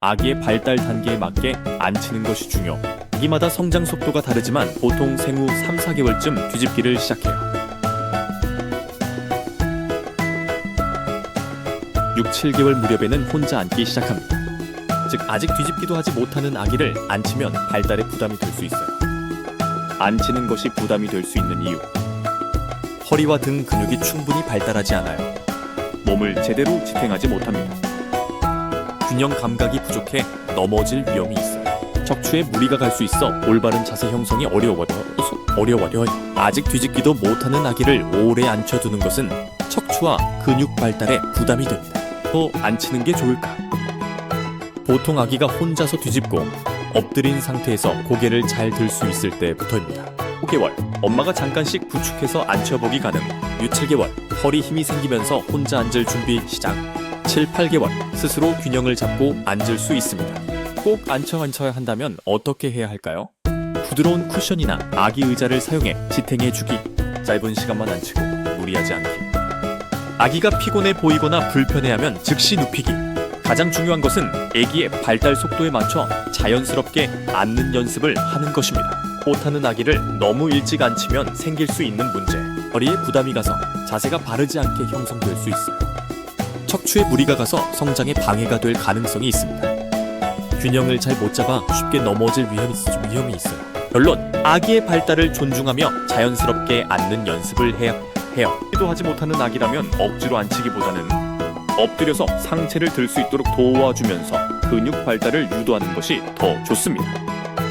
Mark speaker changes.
Speaker 1: 아기의 발달 단계에 맞게 앉히는 것이 중요. 아기마다 성장 속도가 다르지만 보통 생후 3, 4개월쯤 뒤집기를 시작해요. 6, 7개월 무렵에는 혼자 앉기 시작합니다. 즉 아직 뒤집기도 하지 못하는 아기를 앉히면 발달에 부담이 될 수 있어요. 앉히는 것이 부담이 될 수 있는 이유. 허리와 등 근육이 충분히 발달하지 않아요. 몸을 제대로 지탱하지 못합니다. 균형 감각이 부족해 넘어질 위험이 있어요. 척추에 무리가 갈 수 있어 올바른 자세 형성이 어려워요. 어려워요. 아직 뒤집기도 못하는 아기를 오래 앉혀두는 것은 척추와 근육 발달에 부담이 됩니다. 또 앉히는 게 좋을까? 보통 아기가 혼자서 뒤집고 엎드린 상태에서 고개를 잘 들 수 있을 때부터입니다. 5개월 엄마가 잠깐씩 부축해서 앉혀보기 가능. 6, 7개월 허리 힘이 생기면서 혼자 앉을 준비 시작. 7, 8개월 스스로 균형을 잡고 앉을 수 있습니다. 꼭 앉혀 앉혀야 한다면 어떻게 해야 할까요? 부드러운 쿠션이나 아기 의자를 사용해 지탱해 주기. 짧은 시간만 앉히고 무리하지 않기. 아기가 피곤해 보이거나 불편해하면 즉시 눕히기. 가장 중요한 것은 아기의 발달 속도에 맞춰 자연스럽게 앉는 연습을 하는 것입니다. 못하는 아기를 너무 일찍 앉히면 생길 수 있는 문제. 허리에 부담이 가서 자세가 바르지 않게 형성될 수 있어요. 척추에 무리가 가서 성장에 방해가 될 가능성이 있습니다. 균형을 잘 못 잡아 쉽게 넘어질 위험이, 있- 위험이 있어요. 결론, 아기의 발달을 존중하며 자연스럽게 앉는 연습을 해야 해요. 기도 하지 못하는 아기라면 억지로 앉히기보다는 엎드려서 상체를 들 수 있도록 도와주면서 근육 발달을 유도하는 것이 더 좋습니다.